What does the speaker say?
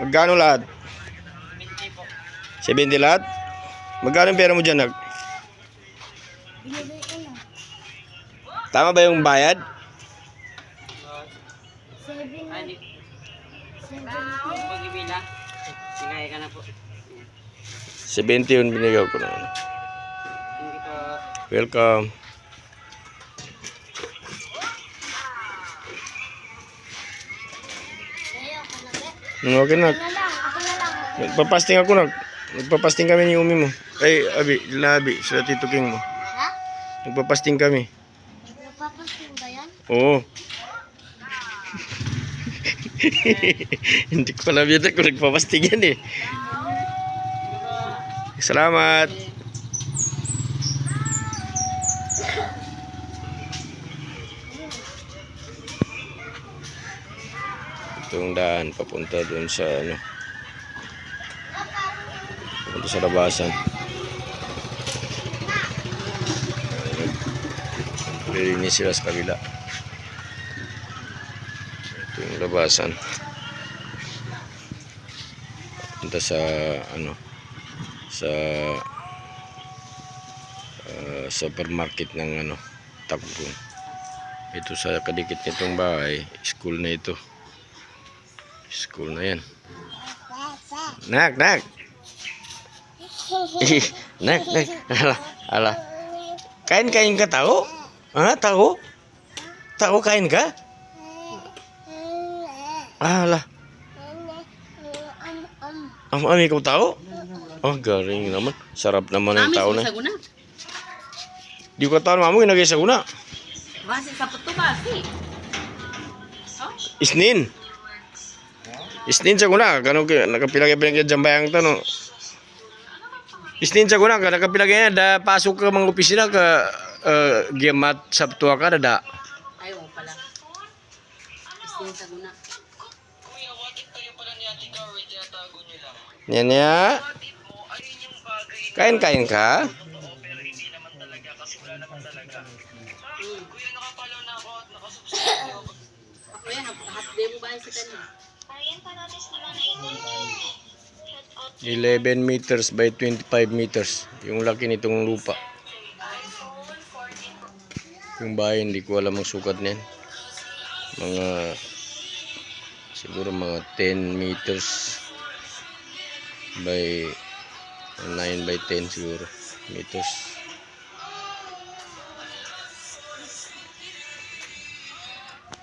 Magkano lahat? 70 lahat? Magkano pera mo dyan, Nag? Tama ba yung bayad? Seven na. Ani, Seven. pag-ibila. Sigay ka na po. 70 yun binigay ko na. Welcome. Okay na. Nagpapasting ako na. Nagpapasting kami ni Umi mo. Ay, Abi, Labi, sila Tito King mo. Ha? Nagpapasting kami. Nagpapasin ba yan? Oo. Hindi ko alam yun kung nagpapasting yan eh. Salamat. Itong daan papunta doon sa ano. Papunta sa labasan. Lilinis sila sa kabila. Ito yung labasan. Punta sa ano sa ah, supermarket ng ano Tagum. Ito sa kadikit nitong bahay, school na ito. School na yan. Nak, nak. nak, nak. Ala, ala. Kain-kain ka tao? Ha, tao? Tao kain ka? Ala. Ang ami ko tao? Oh, galing naman. Sarap naman ng tao na. guna. Di ko tao mamo ginagay sa una. Basi sa puto basi. Oh, Isnin. Isnin sa una. Kano ka nakapilagay pa ng jambayang to no. Isnin sa una. Kano kapilagay na. Da pasok ka mga opisina ka uh, giamat sa tuwa ka da. ayaw pala. Istin sa guna. Yan ya. Kain-kain ka? Ako yan, half day mo ba sa kanya? 11 meters by 25 meters. Yung laki nitong lupa. Yung bahay, hindi ko alam ang sukat niyan. Mga, siguro mga 10 meters by 9 by 10 siguro meters.